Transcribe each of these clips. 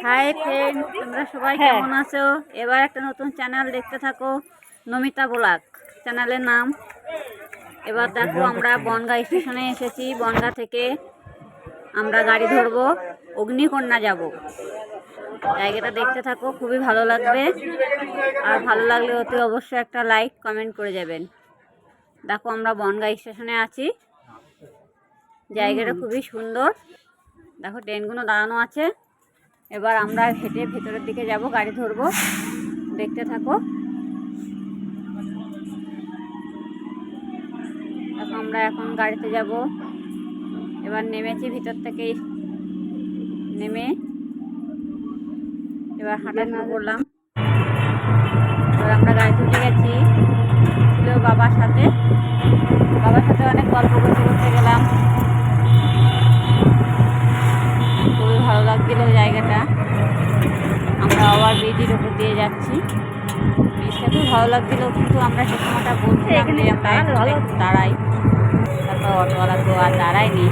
Hi friend তোমরা সবাই হ্যাঁ। কেমন আছো? এবার একটা নতুন চ্যানেল দেখতে থাকো নমিতা ব্লগ। চ্যানেলের নাম? এবার দেখো আমরা বনগা স্টেশনে এসেছি। বনগা থেকে আমরা গাড়ি ধরবো অগ্নিকন্যা যাব। জায়গাটা দেখতে থাকো খুবই ভালো লাগবে। আর ভালো লাগলে অতি অবশ্যই একটা লাইক কমেন্ট করে যাবেন। দেখো আমরা বনগা স্টেশনে আছি। জায়গাটা খুবই সুন্দর। দেখো ট্রেনগুলো দাঁড়ানো আছে। এবার আমরা হেঁটে ভেতরের দিকে যাব, গাড়ি ধরবো। দেখতে থাকো। আমরা এখন গাড়িতে যাব। এবার নেমেছি ভিতর থেকে। নেমে এবার হাঁটা শুরু করলাম। এবার আমরা গাড়িতে উঠে গেছি। ছিল বাবার সাথে। বাবার সাথে অনেক গল্প করতে করতে গেলাম খুবই ভালো লাগছিল জায়গাটা। আমরা আবার ব্রিজের উপর দিয়ে যাচ্ছি। ব্রিজটা খুব ভালো লাগছিল কিন্তু আমরা সে সময়টা বলছিলাম যে আমরা একটু দাঁড়াই। তারপর অটোওয়ালা তো আর দাঁড়ায়নি।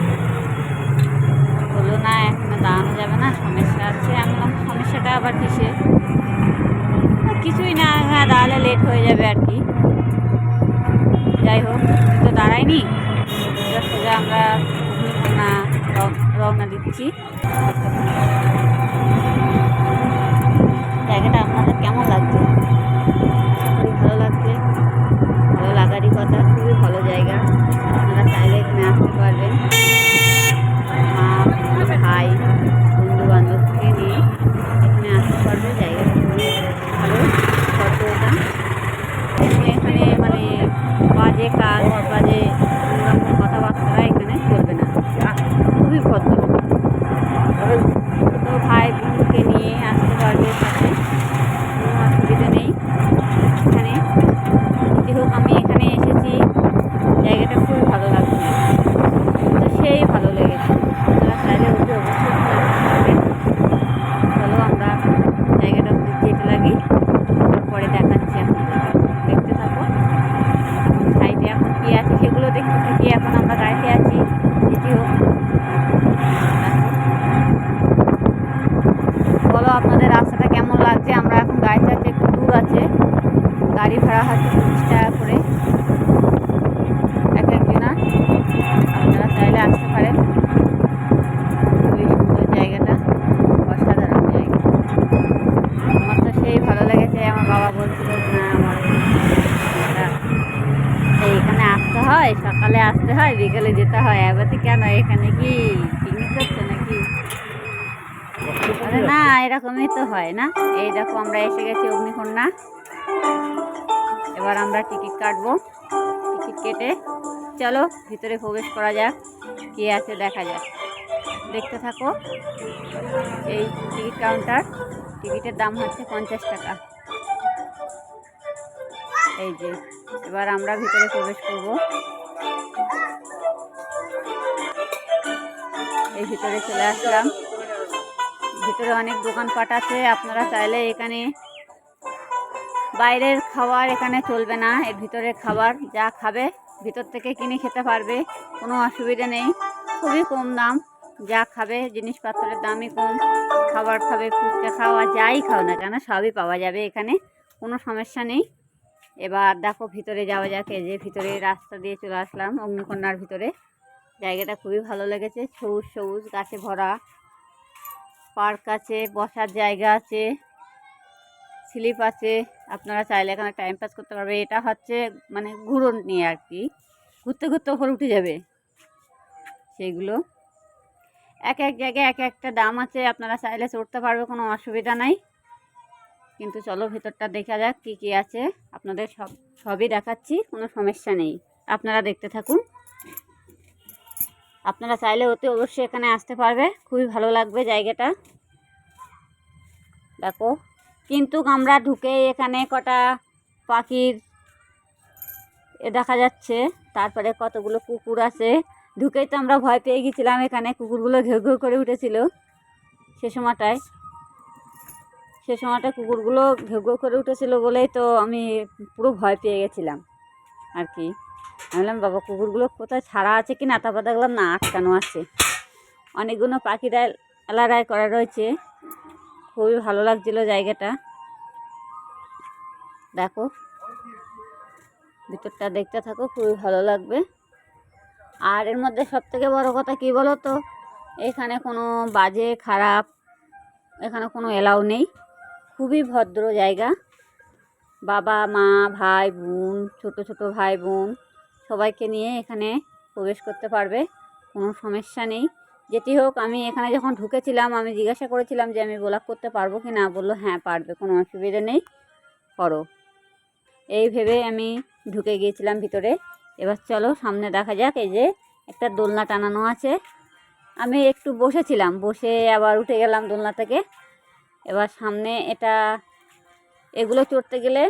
বলল না এখানে দাঁড়ানো যাবে না সমস্যা আছে। আমি সমস্যাটা আবার কিসে কিছুই না হ্যাঁ দাঁড়ালে লেট হয়ে যাবে আর কি। যাই হোক তো দাঁড়াইনি। সোজা আমরা রওনা দিচ্ছি। জায়গাটা আপনাদের কেমন লাগছে? খুবই ভালো লাগছে। ভালো লাগারই কথা, খুবই ভালো জায়গা। আপনারা চাইলে এখানে আসতে পারবেন মা ভাই বন্ধু বান্ধবকে নিয়ে এখানে আসতে পারবে জায়গাটা খুবই ভালো ফটো এটা এখানে মানে বাজে কাজ বাজে নোংরামো কথাবার্তা এখানে চলবে না খুবই ভদ্র তো ভাই বোনকে নিয়ে আসতে পারবে সাথে কোনো অসুবিধা নেই এখানে যাই হোক আমি এখানে এসেছি জায়গাটা খুবই ভালো লাগছে তো সেই ভালো লেগেছে আপনারা চাইলে অতি অবশ্যই এখানে আসতে পারবেন। চলো আমরা জায়গাটা যেতে লাগি তারপরে দেখাচ্ছি আপনাদের দেখতে থাকো সাইডে এখন কী আছে সেগুলো দেখতে থাকি এখন আমরা গাড়িতে আছি যেটি হোক বলো আপনাদের রাস্তাটা কেমন লাগছে? আমরা এখন গাড়িতে আছি একটু দূর আছে। গাড়ি ভাড়া হচ্ছে পঁচিশ টাকা করে। এক একজনা। আপনারা চাইলে আসতে পারেন। খুবই সুন্দর জায়গাটা। অসাধারণ জায়গা। আমার তো সেই ভালো লেগেছে। আমার বাবা বলছিল না, আমার এটা এইখানে আসতে হয়, সকালে আসতে হয়, বিকেলে যেতে হয়। এবারে কেন এখানে কি? না, এরকমই তো হয় না। এই দেখো, আমরা এসে গেছি অগ্নিকন্যা। এবার আমরা টিকিট কাটবো, টিকিট কেটে। চলো, ভিতরে প্রবেশ করা যাক, কি আছে দেখা যাক। দেখতে থাকো, এই টিকিট কাউন্টার, টিকিটের দাম হচ্ছে পঞ্চাশ টাকা। এই যে, এবার আমরা ভিতরে প্রবেশ করব। এই ভিতরে চলে আসলাম। ভিতরে অনেক দোকানপাট আছে, আপনারা চাইলে এখানে বাইরের খাবার এখানে চলবে না, এর ভিতরে খাবার যা খাবে, ভিতর থেকে কিনে খেতে পারবে, কোনো অসুবিধা নেই, খুবই কম দাম, যা খাবে, জিনিসপত্রের দামই কম, খাবার খাবে, ফুচকা খাওয়া যাই খাও না কেন, সবই পাওয়া যাবে এখানে, কোনো সমস্যা নেই। এবার দেখো ভিতরে যাওয়া যাক যে ভিতরে রাস্তা দিয়ে চলে আসলাম অগ্নিকন্যার ভিতরে, জায়গাটা খুবই ভালো লেগেছে, সবুজ সবুজ, গাছে ভরা পার্ক আছে, বসার জায়গা আছে, স্লিপ আছে। আপনারা চাইলে এখানে টাইম পাস করতে পারবে এটা হচ্ছে মানে ঘুরন নিয়ে আর কি। ঘুরতে ঘুরতে ওপরে উঠে যাবে সেইগুলো এক এক জায়গায় এক একটা দাম আছে। আপনারা চাইলে চড়তে পারবে, কোনো অসুবিধা নাই। কিন্তু চলো ভেতরটা দেখা যাক কী কী আছে। আপনাদের সব, সবই দেখাচ্ছি, কোনো সমস্যা নেই। আপনারা দেখতে থাকুন। আপনারা চাইলে অতি অবশ্যই এখানে আসতে পারবে। খুবই ভালো লাগবে জায়গাটা। দেখো, কিন্তু আমরা ঢুকে এখানে কটা পাখির এ দেখা যাচ্ছে। তারপরে কতগুলো কুকুর আছে। ঢুকেই তো আমরা ভয় পেয়ে গেছিলাম এখানে। কুকুরগুলো ঘেউ ঘেউ করে উঠেছিল সে সময়টায়। সে সময়টা কুকুরগুলো ঘেউ ঘেউ করে উঠেছিল বলেই তো আমি পুরো ভয় পেয়ে গেছিলাম আর কি। আমি বললাম, বাবা, কুকুরগুলো কোথায়? ছাড়া আছে কি না? তারপর দেখলাম, না, আটকানো আছে। অনেকগুলো পাখিরা এলারায় করা রয়েছে। খুবই ভালো লাগছিল জায়গাটা। দেখো, ভিতরটা দেখতে থাকো, খুবই ভালো লাগবে। আর এর মধ্যে সব থেকে বড় কথা কী বলো তো এখানে কোনো বাজে, খারাপ, এখানে কোনো এলাও নেই। খুবই ভদ্র জায়গা। বাবা, মা, ভাই, বোন, ছোট ছোট ভাই, বোন। সবাইকে নিয়ে এখানে প্রবেশ করতে পারবে, কোনো সমস্যা নেই। যেটি হোক, আমি এখানে যখন ঢুকেছিলাম, আমি জিজ্ঞাসা করেছিলাম যে আমি ব্লগ করতে পারব কি না, বলল হ্যাঁ পারবে, কোনো অসুবিধা নেই, করো। এই ভেবে আমি ঢুকে গিয়েছিলাম ভিতরে। এবার চলো, সামনে দেখা যাক, এই যে একটা দোলনা টানানো আছে। আমি একটু বসেছিলাম, বসে আবার উঠে গেলাম দোলনা থেকে। এবার সামনে এটা, এগুলো চড়তে গেলে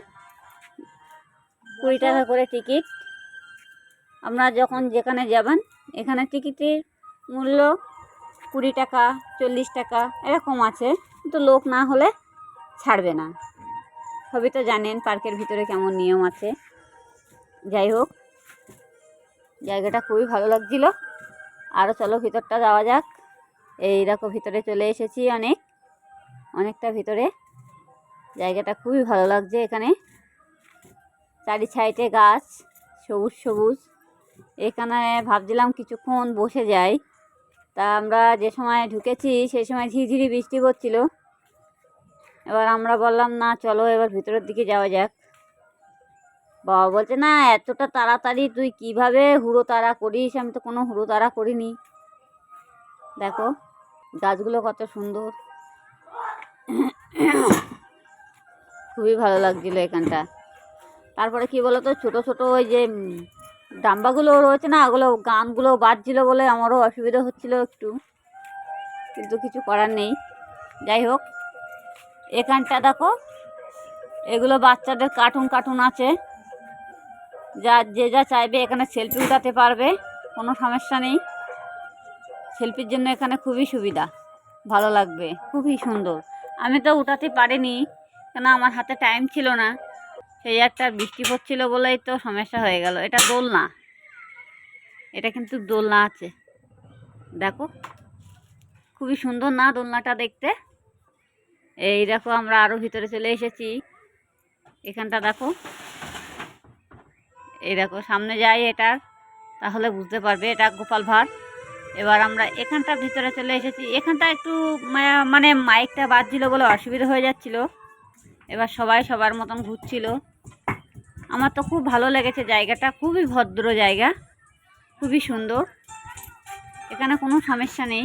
কুড়ি টাকা করে টিকিট আপনারা যখন যেখানে যাবেন, এখানে টিকিটের মূল্য কুড়ি টাকা, চল্লিশ টাকা এরকম আছে। কিন্তু লোক না হলে ছাড়বে না। সবই তো জানেন পার্কের ভিতরে কেমন নিয়ম আছে। যাই হোক, জায়গাটা খুবই ভালো লাগছিল। আরও চলো ভিতরটা যাওয়া যাক। এই দেখো ভিতরে চলে এসেছি অনেক। অনেকটা ভিতরে। জায়গাটা খুবই ভালো লাগছে এখানে। চারি সাইডে গাছ, সবুজ সবুজ। এখানে ভাবছিলাম কিছুক্ষণ বসে যাই। তা আমরা যে সময় ঢুকেছি, সেই সময় ঝিঝিরি বৃষ্টি পড়ছিল এবার আমরা বললাম, না, চলো এবার ভিতরের দিকে যাওয়া যাক। বাবা বলছে, না, এতটা তাড়াতাড়ি তুই কীভাবে হুড়ো তাড়া করিস? আমি তো কোনো হুড়ো তাড়া করিনি। দেখো, গাছগুলো কত সুন্দর। খুবই ভালো লাগছিল এখানটা। তারপরে কি বলতো, ছোট ছোট ওই যে ডাম্বাগুলো রয়েছে না, ওগুলো গানগুলো বাজছিল বলে আমারও অসুবিধা হচ্ছিল একটু। কিন্তু কিছু করার নেই। যাই হোক এখানটা দেখো, এগুলো বাচ্চাদের কার্টুন কার্টুন আছে। যা, যে যা চাইবে এখানে সেলফি উঠাতে পারবে, কোনো সমস্যা নেই। সেলফির জন্য এখানে খুবই সুবিধা, ভালো লাগবে, খুবই সুন্দর। আমি তো উঠাতে পারিনি, কেন আমার হাতে টাইম ছিল না। সেই একটা বৃষ্টি পড়ছিল বলেই তো সমস্যা হয়ে গেল। এটা দোলনা। এটা কিন্তু দোলনা আছে। দেখো, খুবই সুন্দর না দোলনাটা দেখতে? এই দেখো, আমরা আরও ভিতরে চলে এসেছি। এখানটা দেখো। এই দেখো, সামনে যাই এটার তাহলে বুঝতে পারবে এটা গোপাল ভাঁড়। এবার আমরা এখানটা ভিতরে চলে এসেছি। এখানটা একটু মানে মাইকটা বাজছিল বলে অসুবিধা হয়ে যাচ্ছিল। এবার সবাই সবার মতন ঘুরছিল। আমার তো খুব ভালো লেগেছে জায়গাটা, খুবই ভদ্র জায়গা, খুবই সুন্দর। এখানে কোনো সমস্যা নেই।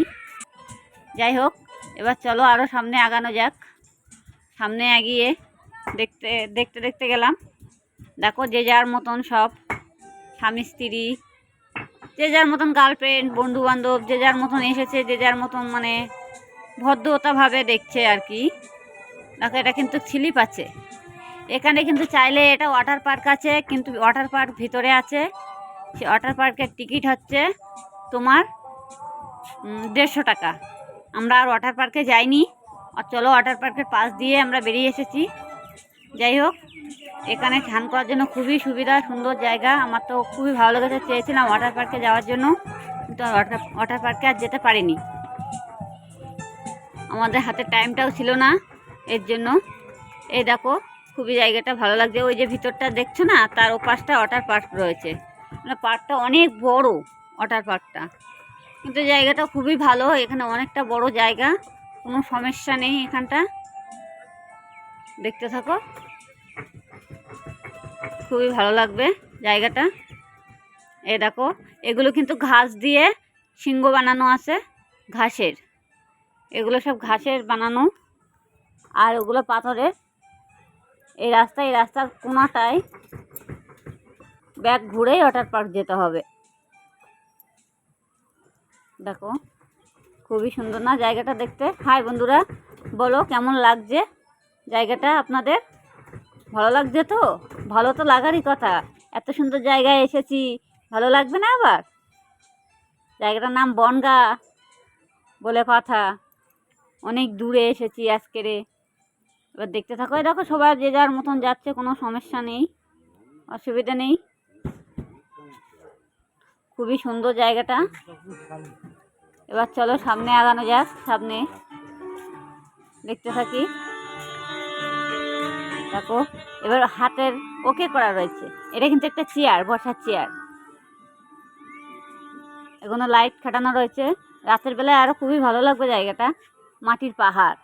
যাই হোক, এবার চলো আরও সামনে আগানো যাক। সামনে এগিয়ে দেখতে দেখতে দেখতে গেলাম। দেখো যে যার মতন সব, স্বামী, স্ত্রী, যে যার মতন গার্লফ্রেন্ড বন্ধু বান্ধব যে যার মতন এসেছে, যে যার মতন মানে ভদ্রতাভাবে দেখছে আর কি। দেখো, এটা কিন্তু স্লিপ আছে। এখানে কিন্তু চাইলে এটা ওয়াটার পার্ক আছে, কিন্তু ওয়াটার পার্ক ভিতরে আছে। সে ওয়াটার পার্কের টিকিট হচ্ছে তোমার দেড়শো টাকা। আমরা আর ওয়াটার পার্কে যাইনি। আর চলো ওয়াটার পার্কের পাশ দিয়ে আমরা বেরিয়ে এসেছি। যাই হোক, এখানে স্নান করার জন্য খুবই সুবিধা, সুন্দর জায়গা। আমার তো খুবই ভালো লেগেছে, চেয়েছিলাম ওয়াটার পার্কে যাওয়ার জন্য। কিন্তু ওয়াটার ওয়াটার পার্কে আর যেতে পারিনি। আমাদের হাতে টাইমটাও ছিল না, এর জন্য। এই দেখো খুবই জায়গাটা ভালো লাগছে। ওই যে ভিতরটা দেখছ না, তার ওপাশটা ওয়াটার পার্ক রয়েছে। মানে পার্কটা অনেক বড় ওয়াটার পার্কটা। কিন্তু জায়গাটা খুবই ভালো, এখানে অনেকটা বড় জায়গা, কোনো সমস্যা নেই এখানটা। দেখতে থাকো। খুবই ভালো লাগবে জায়গাটা। এ দেখো, এগুলো কিন্তু ঘাস দিয়ে সিংহ বানানো আছে, ঘাসের। এগুলো সব ঘাসের বানানো। আর ওগুলো পাথরের। এই রাস্তা, এই রাস্তার কোনাটায় ব্যাগ ঘুরেই ওয়াটার পার্ক যেতে হবে। দেখো, খুবই সুন্দর না জায়গাটা দেখতে? হাই বন্ধুরা, বলো কেমন লাগছে জায়গাটা আপনাদের? ভালো লাগছে তো? ভালো তো লাগারই কথা। এত সুন্দর জায়গায় এসেছি, ভালো লাগবে না আবার? জায়গাটার নাম বনগা বলে কথা। অনেক দূরে এসেছি আজকেরে। এবার দেখতে থাকো। দেখো সবাই যে যার মতন যাচ্ছে, কোনো সমস্যা নেই, অসুবিধা নেই। খুবই সুন্দর জায়গাটা। এবার চলো সামনে আগানো যাক, সামনে দেখতে থাকি। দেখো, এবার হাতের ওকে করা রয়েছে। এটা কিন্তু একটা চেয়ার বসার চেয়ার এখনও লাইট খাটানো রয়েছে। রাতের বেলায় আরও খুবই ভালো লাগবে জায়গাটা, মাটির পাহাড়।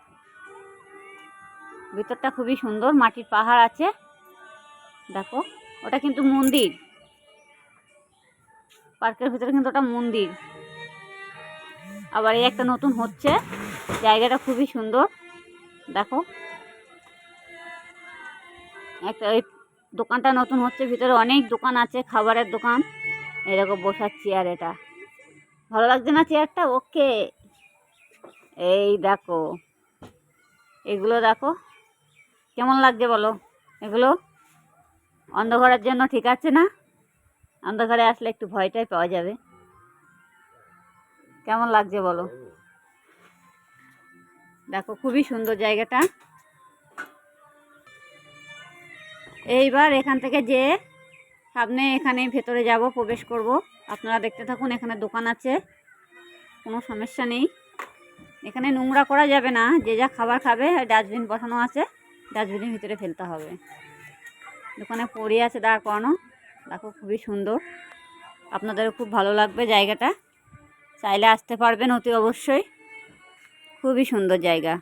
ভিতরটা খুবই সুন্দর, মাটির পাহাড় আছে। দেখো, ওটা কিন্তু মন্দির। পার্কের ভিতরে কিন্তু ওটা মন্দির। আবার এই একটা নতুন হচ্ছে, জায়গাটা খুবই সুন্দর। দেখো। একটা ওই দোকানটা নতুন হচ্ছে, ভিতরে অনেক দোকান আছে, খাবারের দোকান। এরকম বসার চেয়ার এটা। ভালো লাগছে না চেয়ারটা? ওকে। এই দেখো। এগুলো দেখো। কেমন লাগছে বলো? এগুলো অন্ধকারের জন্য ঠিক আছে না? অন্ধকারে আসলে একটু ভয়টাই পাওয়া যাবে। কেমন লাগছে বলো? দেখো, খুবই সুন্দর জায়গাটা। এইবার এখান থেকে যে সামনে এখানে ভেতরে যাব, প্রবেশ করব। আপনারা দেখতে থাকুন, এখানে দোকান আছে। কোনো সমস্যা নেই। এখানে নোংরা করা যাবে না। যে যা খাবার খাবে, ডাস্টবিন বসানো আছে। ডাস্টবিনের ভিতরে ফেলতে হবে। দোকানে পড়ে আছে দাঁড় করানো দেখো খুবই সুন্দর। আপনাদেরও খুব ভালো লাগবে জায়গাটা। চাইলে আসতে পারবেন অতি অবশ্যই। খুবই সুন্দর জায়গা।